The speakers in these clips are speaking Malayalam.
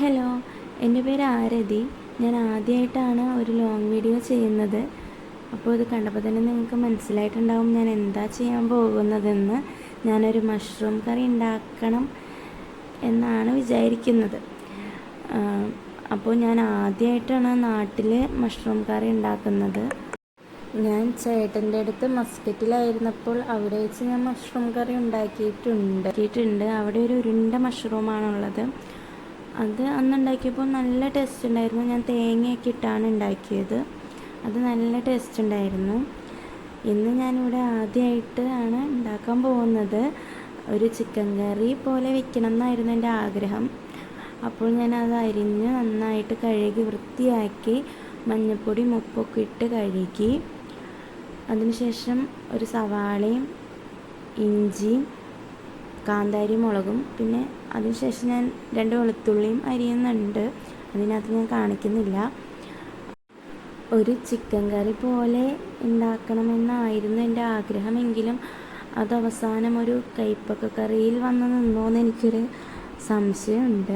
ഹലോ എന്റെ പേര് ആരതി. ഞാൻ ആദ്യമായിട്ടാണ് ഒരു ലോങ് വീഡിയോ ചെയ്യുന്നത്. അപ്പോൾ ഇത് കണ്ടപ്പോൾ തന്നെ നിങ്ങൾക്ക് മനസ്സിലായിട്ടുണ്ടാവും ഞാൻ എന്താ ചെയ്യാൻ പോകുന്നതെന്ന്. ഞാനൊരു മഷ്റൂം കറി ഉണ്ടാക്കണം എന്നാണ് വിചാരിക്കുന്നത്. അപ്പോൾ ഞാൻ ആദ്യമായിട്ടാണ് നാട്ടിൽ മഷ്റൂം കറി ഉണ്ടാക്കുന്നത്. ഞാൻ ചേട്ടന്റെ അടുത്ത് മസ്കറ്റിലായിരുന്നപ്പോൾ അവിടെ വെച്ച് ഞാൻ മഷ്റൂം കറി ഉണ്ടാക്കിയിട്ടുണ്ട്. ഉണ്ടാക്കിയിട്ടുണ്ട്. അവിടെ ഒരു ഉരുണ്ട മഷ്റൂമാണുള്ളത് അത് അന്ന് ഉണ്ടാക്കിയപ്പോൾ നല്ല ടേസ്റ്റ് ഉണ്ടായിരുന്നു. ഞാൻ തേങ്ങയൊക്കെ ഇട്ടാണ് ഉണ്ടാക്കിയത്. അത് നല്ല ടേസ്റ്റ് ഉണ്ടായിരുന്നു. ഇന്ന് ഞാനിവിടെ ആദ്യമായിട്ട് ആണ് ഉണ്ടാക്കാൻ പോകുന്നത്. ഒരു ചിക്കൻ കറി പോലെ വെക്കണം എന്നായിരുന്നു എന്റെ ആഗ്രഹം. അപ്പോൾ ഞാൻ അരിഞ്ഞ് നന്നായിട്ട് കഴുകി വൃത്തിയാക്കി മഞ്ഞൾപ്പൊടി ഉപ്പൊക്കെ ഇട്ട് കഴുകി. അതിനുശേഷം ഒരു സവാളയും ഇഞ്ചിയും കാന്താരി മുളകും പിന്നെ അതിനുശേഷം ഞാൻ രണ്ട് വെളുത്തുള്ളിയും അരിയുന്നുണ്ട്. അതിനകത്ത് ഞാൻ കാണിക്കുന്നില്ല. ഒരു ചിക്കൻ കറി പോലെ ഉണ്ടാക്കണമെന്നായിരുന്നു എന്റെ ആഗ്രഹമെങ്കിലും അത് അവസാനം ഒരു കൈപ്പക്ക കറിയിൽ വന്ന് നിന്നോന്ന് എനിക്കൊരു സംശയമുണ്ട്.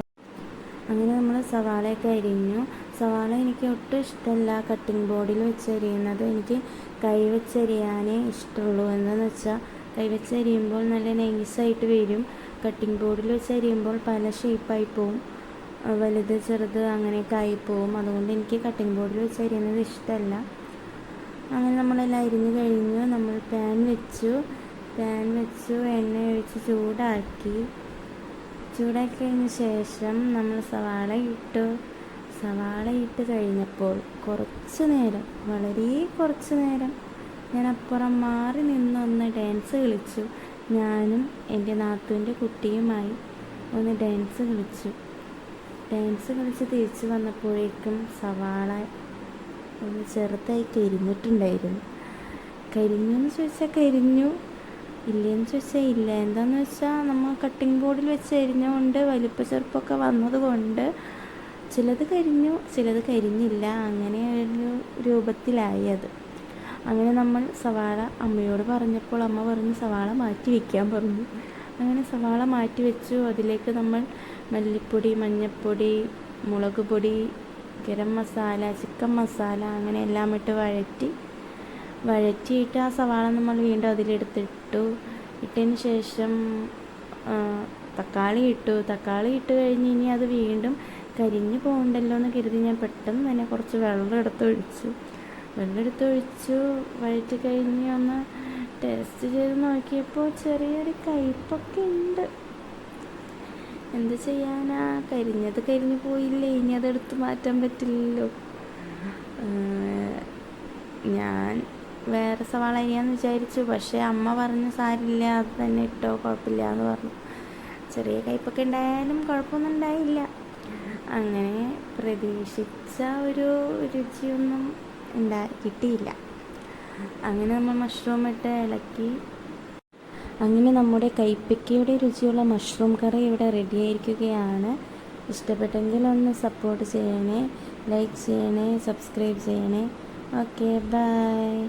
അങ്ങനെ നമ്മൾ സവാളയൊക്കെ അരിഞ്ഞു. സവാള എനിക്ക് ഒട്ടും ഇഷ്ടമല്ല. കട്ടിംഗ് ബോർഡിൽ വെച്ച് അരിയുന്നത് എനിക്ക് കൈ വെച്ചരിയാനേ ഇഷ്ടമുള്ളൂ. എന്താണെന്ന് വെച്ചാൽ കൈ വെച്ച് അരിയുമ്പോൾ നല്ല നൈസായിട്ട് വരും. കട്ടിംഗ് ബോർഡിൽ വെച്ച് അരിയുമ്പോൾ പല ഷേപ്പായി പോവും. വലുത് ചെറുത് അങ്ങനെയൊക്കെ ആയിപ്പോവും പോവും. അതുകൊണ്ട് എനിക്ക് കട്ടിംഗ് ബോർഡിൽ വെച്ച് അരിയുന്നത് ഇഷ്ടമല്ല. അങ്ങനെ നമ്മളെല്ലാം അരിഞ്ഞ് കഴിഞ്ഞു. നമ്മൾ പാൻ വെച്ചു. പാൻ വെച്ചു എണ്ണ ഒഴിച്ച് ചൂടാക്കി. ചൂടാക്കി കഴിഞ്ഞ ശേഷം നമ്മൾ സവാള ഇട്ടു. സവാള ഇട്ട് കഴിഞ്ഞപ്പോൾ കുറച്ച് നേരം വളരെ കുറച്ച് നേരം ഞാൻ അപ്പുറം മാറി നിന്നൊന്ന് ഡാൻസ് കളിച്ചു. ഞാനും എന്റെ നാത്തുവിന്റെ കുട്ടിയുമായി ഒന്ന് ഡാൻസ് കളിച്ചു. ഡാൻസ് കളിച്ച് തിരിച്ച് വന്നപ്പോഴേക്കും സവാള ഒന്ന് ചെറുതായി കരിഞ്ഞിട്ടുണ്ടായിരുന്നു. കരിഞ്ഞു എന്ന് ചോദിച്ചാൽ കരിഞ്ഞു ഇല്ലയെന്ന് ചോദിച്ചാൽ ഇല്ല. എന്താണെന്ന് വെച്ചാൽ നമ്മൾ കട്ടിംഗ് ബോർഡിൽ വെച്ച് കരിഞ്ഞുകൊണ്ട് വലിപ്പ ചെറുപ്പമൊക്കെ വന്നതുകൊണ്ട് ചിലത് കരിഞ്ഞു ചിലത് കരിഞ്ഞില്ല. അങ്ങനെ ഒരു രൂപത്തിലായി അത്. അങ്ങനെ നമ്മൾ സവാള അമ്മയോട് പറഞ്ഞപ്പോൾ അമ്മ പറഞ്ഞു സവാള മാറ്റി വയ്ക്കാൻ പറഞ്ഞു. അങ്ങനെ സവാള മാറ്റി വെച്ചു. അതിലേക്ക് നമ്മൾ മല്ലിപ്പൊടി മഞ്ഞൾപ്പൊടി മുളക് പൊടി ഗരം മസാല ചിക്കൻ മസാല അങ്ങനെ എല്ലാം ഇട്ട് വഴറ്റി വഴറ്റിയിട്ട് ആ സവാള നമ്മൾ വീണ്ടും അതിലെടുത്തിട്ടു. ഇട്ടതിന് ശേഷം തക്കാളി ഇട്ടു. തക്കാളി ഇട്ട് കഴിഞ്ഞ് ഇനി അത് വീണ്ടും കരിഞ്ഞു പോകണ്ടല്ലോ എന്ന് കരുതി ഞാൻ പെട്ടെന്ന് തന്നെ കുറച്ച് വെള്ളം എടുത്തൊഴിച്ചു. വെള്ളം എടുത്തൊഴിച്ചു വഴറ്റി കഴിഞ്ഞ് ഒന്ന് ടേസ്റ്റ് ചെയ്ത് നോക്കിയപ്പോൾ ചെറിയൊരു കയ്പൊക്കെ ഉണ്ട്. എന്ത് ചെയ്യാനാ? കരിഞ്ഞത് കരിഞ്ഞു പോയില്ലേ? ഇനി അതെടുത്ത് മാറ്റാൻ പറ്റില്ലല്ലോ. ഞാൻ വേറെ സവാള അരിയാന്ന് വിചാരിച്ചു. പക്ഷേ അമ്മ പറഞ്ഞു സാരില്ല അത് തന്നെ ഇട്ടോ കുഴപ്പമില്ല എന്ന് പറഞ്ഞു. ചെറിയ കയ്പൊക്കെ ഉണ്ടായാലും കുഴപ്പമൊന്നും ഉണ്ടായില്ല. അങ്ങനെ പ്രതീക്ഷിച്ച ഒരു രുചിയൊന്നും ഉണ്ടാ കിട്ടിയില്ല. അങ്ങനെ നമ്മൾ മഷ്റൂം ഇട്ട് ഇളക്കി. അങ്ങനെ നമ്മുടെ കൈപ്പയ്ക്കയുടെ രുചിയുള്ള മഷ്റൂം കറി ഇവിടെ റെഡി ആയിരിക്കുകയാണ്. ഇഷ്ടപ്പെട്ടെങ്കിൽ ഒന്ന് സപ്പോർട്ട് ചെയ്യണേ ലൈക്ക് ചെയ്യണേ സബ്സ്ക്രൈബ് ചെയ്യണേ. Okay bye